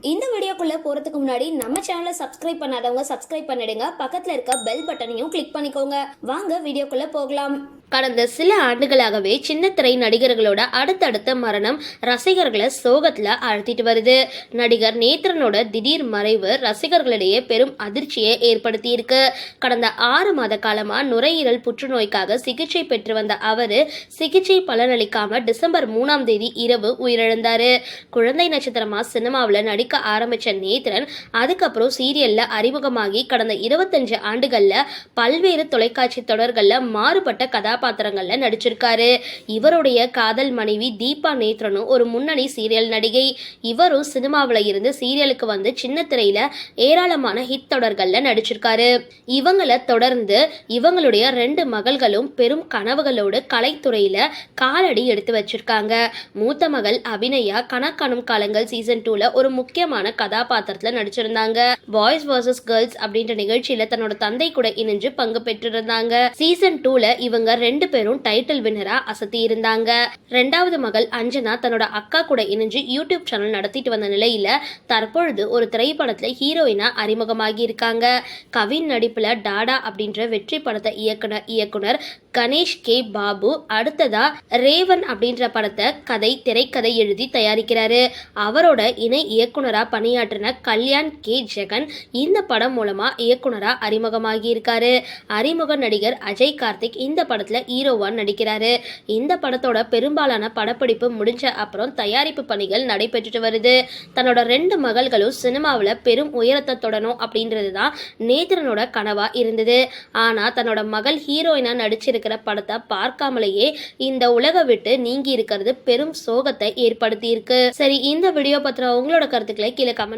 இந்த வீடியோக்குள்ளே போகிறதுக்கு முன்னாடி நம்ம சேனலை சப்ஸ்கிரைப் பண்ணாதவங்க சப்ஸ்கிரைப் பண்ணிடுங்க. பக்கத்தில் இருக்க பெல் பட்டனையும் கிளிக் பண்ணிக்கோங்க. வாங்க வீடியோக்குள்ளே போகலாம். கடந்த சில ஆண்டுகளாகவே சின்ன திரை நடிகர்களோட அடுத்தடுத்த மரணம் ரசிகர்களை சோகத்துல அழுத்திட்டு வருது. நடிகர் நேத்ரனோட திடீர் மறைவு ரசிகர்களிடையே பெரும் அதிர்ச்சியை ஏற்படுத்தி இருக்கு கடந்த ஆறு மாத காலமா நுரையீரல் புற்றுநோய்க்காக சிகிச்சை பெற்று வந்த அவரு சிகிச்சை பலனளிக்காம டிசம்பர் மூணாம் தேதி இரவு உயிரிழந்தாரு. குழந்தை நட்சத்திரமா சினிமாவில் நடிக்க ஆரம்பிச்ச நேத்ரன் அதுக்கப்புறம் சீரியல்ல அறிமுகமாகி கடந்த இருபத்தஞ்சு ஆண்டுகள்ல பல்வேறு தொலைக்காட்சி தொடர்கள்ல மாறுபட்ட கதாபாத்திரங்கள்ல நடிச்சிருக்காரு. இவருடைய காதல் மனைவி தீபா நேத்ரனும் ஒரு முன்னணி சீரியல் நடிகை. இவரும் சினிமாவில் இருந்து சீரியலுக்கு வந்து சின்ன திரையில ஏராளமான ஹிட் தொடர்கள்ல நடிச்சிருக்காரு. இவங்களை தொடர்ந்து இவங்களுடைய ரெண்டு மகள்களும் பெரும் கனவுகளோடு கலைத்துறையில காலடி எடுத்து வச்சிருக்காங்க. மூத்த மகள் அபிநயா கணக்கணும் காலங்கள் சீசன் டூல ஒரு முக்கியமான கதாபாத்திரத்துல நடிச்சிருந்தாங்க. பாய்ஸ் வர்சஸ் கேர்ள்ஸ் அப்படின்ற நிகழ்ச்சியில தன்னோட தந்தை கூட இணைஞ்சு பங்கு பெற்றிருந்தாங்க. சீசன் டூல இவங்க ரெண்டு பேரும் டைட்டில் வின்னரா அசத்தி இருந்தாங்க. ரெண்டாவது மகள் அஞ்சனா தன்னோட அக்கா கூட இணைஞ்சு யூடியூப் சேனல் நடத்திட்டு வந்த நிலையில தற்பொழுது ஒரு திரைப்படத்துல ஹீரோயினா அறிமுகமாகி இருக்காங்க. கவின் நடிப்புல டாடா அப்படின்ற வெற்றி படத்தை இயக்குனர் இயக்குனர் கணேஷ் கே. பாபு அடுத்ததா ரேவன் அப்படின்ற படத்தை கதை திரைக்கதை எழுதி தயாரிக்கிறாரு. அவரோட இணை இயக்குனரா பணியாற்றின கல்யாண் கே. ஜெகன் இந்த படம் மூலமாக இயக்குனராக அறிமுகமாகி இருக்காரு அறிமுக நடிகர் அஜய் கார்த்திக் இந்த படத்தில் ஹீரோவாக நடிக்கிறாரு. இந்த படத்தோட பெரும்பாலான படப்பிடிப்பு முடிஞ்ச அப்புறம் தயாரிப்பு பணிகள் நடைபெற்றுட்டு வருது. தன்னோட ரெண்டு மகள்களும் சினிமாவில் பெரும் உயரத்தை தொடணும் அப்படின்றது தான் நேத்ரனோட கனவாக இருந்தது. ஆனால் தன்னோட மகள் ஹீரோயினாக நடிச்சிருக்கிற படத்தை பார்க்காமலேயே இந்த உலக விட்டு நீங்கி இருக்கிறது பெரும் சோகத்தை ஏற்படுத்தியிருக்கு. சரி இந்த வீடியோ பத்திர உங்களோட கருத்துக்களை கீழே கமெண்ட்